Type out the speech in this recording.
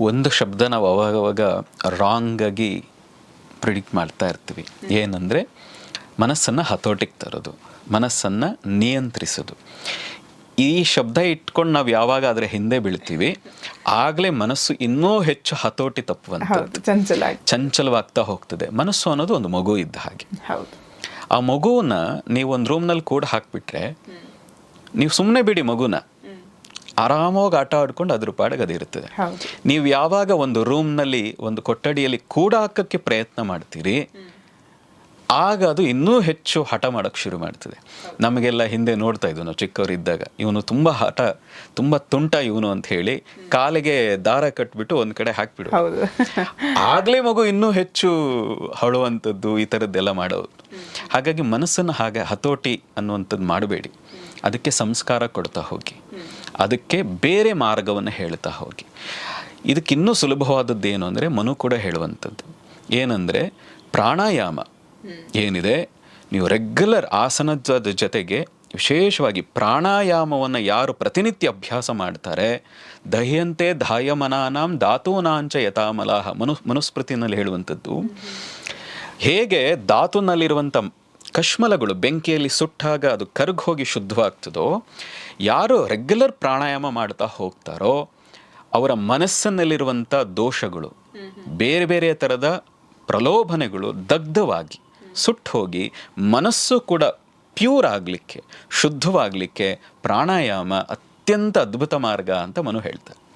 ಒಂದು ಶಬ್ದ ನಾವು ಅವಾಗವಾಗ ರಾಂಗಾಗಿ ಪ್ರಿಡಿಕ್ಟ್ ಮಾಡ್ತಾ ಇರ್ತೀವಿ. ಏನಂದರೆ ಮನಸ್ಸನ್ನು ಹತೋಟಿಗೆ ತರೋದು ಮನಸ್ಸನ್ನು ನಿಯಂತ್ರಿಸೋದು. ಈ ಶಬ್ದ ಇಟ್ಕೊಂಡು ನಾವು ಯಾವಾಗ ಅದರ ಹಿಂದೆ ಬೀಳ್ತೀವಿ ಆಗಲೇ ಮನಸ್ಸು ಇನ್ನೂ ಹೆಚ್ಚು ಹತೋಟಿ ತಪ್ಪುವಂಥದ್ದು. ಚಂಚಲ ಆಗಿ. ಚಂಚಲವಾಗ್ತಾ ಹೋಗ್ತದೆ. ಮನಸ್ಸು ಅನ್ನೋದು ಒಂದು ಮಗು ಇದ್ದ ಹಾಗೆ. ಹೌದು. ಆ ಮಗುವನ್ನ ನೀವು ಒಂದು ರೂಮ್ನಲ್ಲಿ ಕೂಡ ಹಾಕ್ಬಿಟ್ರೆ ನೀವು ಸುಮ್ಮನೆ ಬಿಡಿ ಮಗುನ. ಆರಾಮವಾಗಿ ಆಟ ಆಡ್ಕೊಂಡು ಅದ್ರ ಪಾಡಿಗೆ ಅದು ಇರ್ತದೆ ನೀವು ಯಾವಾಗ ಒಂದು ರೂಮ್ನಲ್ಲಿ ಒಂದು ಕೊಠಡಿಯಲ್ಲಿ ಕೂಡ ಹಾಕಕ್ಕೆ ಪ್ರಯತ್ನ ಮಾಡ್ತೀರಿ ಆಗ ಅದು ಇನ್ನೂ ಹೆಚ್ಚು ಹಠ ಮಾಡೋಕ್ಕೆ ಶುರು ಮಾಡ್ತದೆ. ನಮಗೆಲ್ಲ ಹಿಂದೆ ನೋಡ್ತಾ ಇದ್ವು ನಾವು ಚಿಕ್ಕವರಿದ್ದಾಗ ಇವನು ತುಂಬ ಹಠ ತುಂಬ ತುಂಟ ಇವನು ಅಂತ ಹೇಳಿ ಕಾಲಿಗೆ ದಾರ ಕಟ್ಬಿಟ್ಟು ಒಂದು ಕಡೆ ಹಾಕ್ಬಿಡು ಆಗ್ಲೇ ಮಗು ಇನ್ನೂ ಹೆಚ್ಚು ಹಳುವಂಥದ್ದು ಈ ಥರದ್ದೆಲ್ಲ ಮಾಡೋದು. ಹಾಗಾಗಿ ಮನಸ್ಸನ್ನು ಹಾಗೆ ಹತೋಟಿ ಅನ್ನುವಂಥದ್ದು ಮಾಡಬೇಡಿ. ಅದಕ್ಕೆ ಸಂಸ್ಕಾರ ಕೊಡ್ತಾ ಹೋಗಿ. ಅದಕ್ಕೆ ಬೇರೆ ಮಾರ್ಗವನ್ನು ಹೇಳ್ತಾ ಹೋಗಿ. ಇದಕ್ಕಿನ್ನೂ ಸುಲಭವಾದದ್ದು ಏನು ಅಂದರೆ ಮನು ಕೂಡ ಹೇಳುವಂಥದ್ದು. ಏನಂದರೆ ಪ್ರಾಣಾಯಾಮ ಏನಿದೆ? ನೀವು ರೆಗ್ಯುಲರ್ ಆಸನದ ಜೊತೆಗೆ ವಿಶೇಷವಾಗಿ ಪ್ರಾಣಾಯಾಮವನ್ನು ಯಾರು ಪ್ರತಿನಿತ್ಯ ಅಭ್ಯಾಸ ಮಾಡ್ತಾರೆ? ದಹ್ಯಂತೆ ಧಾಯಮನಾನಾಂ ಧಾತೂನಾಂಚ ಯಥಾಮಲಾಹ ಮನು ಮನುಸ್ಮೃತಿನಲ್ಲಿ ಹೇಳುವಂಥದ್ದು. ಹೇಗೆ ಧಾತುನಲ್ಲಿರುವಂಥ ಕಶ್ಮಲಗಳು ಬೆಂಕಿಯಲ್ಲಿ ಸುಟ್ಟಾಗ ಅದು ಕರಗಿ ಹೋಗಿ ಶುದ್ಧವಾಗ್ತದೋ, ಯಾರು ರೆಗ್ಯುಲರ್ ಪ್ರಾಣಾಯಾಮ ಮಾಡ್ತಾ ಹೋಗ್ತಾರೋ, ಅವರ ಮನಸ್ಸಿನಲ್ಲಿರುವಂಥ ದೋಷಗಳು, ಬೇರೆ ಬೇರೆ ಥರದ ಪ್ರಲೋಭನೆಗಳು ದಗ್ಧವಾಗಿ ಸುಟ್ಟು ಹೋಗಿ ಮನಸ್ಸು ಕೂಡ ಪ್ಯೂರ್ ಆಗಲಿಕ್ಕೆ, ಶುದ್ಧವಾಗಲಿಕ್ಕೆ ಪ್ರಾಣಾಯಾಮ ಅತ್ಯಂತ ಅದ್ಭುತ ಮಾರ್ಗ ಅಂತ ಮನು ಹೇಳ್ತಾರೆ.